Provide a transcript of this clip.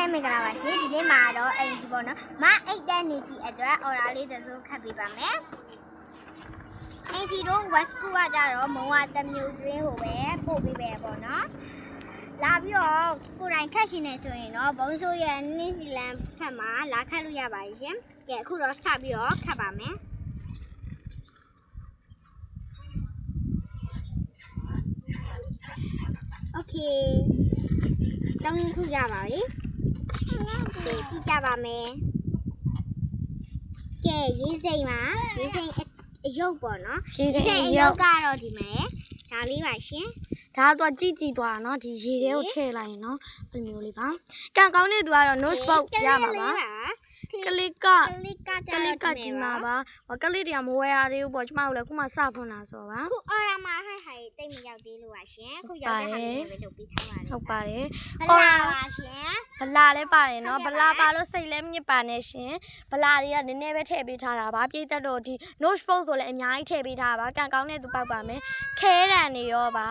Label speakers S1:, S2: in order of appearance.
S1: ရဲ့မင်္ဂလာပါရှင်ဒီနေ့မှာတော့အိမ်ကြီးပေါ့နော်မအိတ်တဲ့နေကြီးအတွက်အော်ဒါလေးတစ်စုံခတ်ပေးပါမယ်အိမ်ကြီးတို့ west school ကကြတော့မုံဝတစ်မျိုးတွင်းကိုပဲပို့ပေးပဲပေါ့နော်လာပြီးတော့ကိုယ်တိုင်ခတ်ရှင်နေဆိုရင်တော့ဘုံဆိုးရဲ့နယူးဇီလန်ဖက်မှာလာခတ်လို့ရပါတယ်ရှင်ကဲအခုတော့စပြီးတော့ခတ်ပါမယ်โอเคတောင်းခုရပါပြီ ကဲကြည့်ကြပါမယ်ကဲရေးစိမ်မှာရေးစိမ်အအယုတ်ပေါ့နော်
S2: ရေးစိမ်အယုတ်
S1: အယုတ်ကတော့ဒီမဲ့ဒါလေးပါရှင်
S2: ဒါကတော့ကြည့်ကြည့်သွားတာเนาะဒီရေထဲကိုထည့်လိုက်ရင်เนาะဘယ်လိုမျိုးလေးပါကံကောင်းတဲ့သူကတော့ nose box ရမှာပါကလစ်က
S1: ကလစ်ကကြ
S2: ကလစ်ကဒီမှာပါဟောကလစ်တွေကမဝယ်ရသေးဘူးပေါ့ကျမတို့လည်းခုမှစဖွင့်တာဆိုတော့ပါ
S1: ခုအော်ရမှာဟိုင်ဟိုင်တိတ်မရောက်သေးလို့ပါရှင်ခုရောက်တဲ့ဟာလေးပဲလုပ်ပြီးထားပါတယ်
S2: ဟုတ်ပါတယ်
S1: ဘလာပါရှင် ်
S2: ဗလာလည်းပါတယ်
S1: နော်
S2: ဗလာပါလို့စိတ်လည်းမညစ်ပါနဲ့ရှင်ဗလာတွေကနည်းနည်းပဲထည့်ပေးထားတာပါပြည့်သက်တော့ဒီ note phone ဆိုလည်းအများကြီးထည့်ပေးထားတာပါကံကောင်းတဲ့သူပောက်ပါမယ်ခဲတံနေရောပါ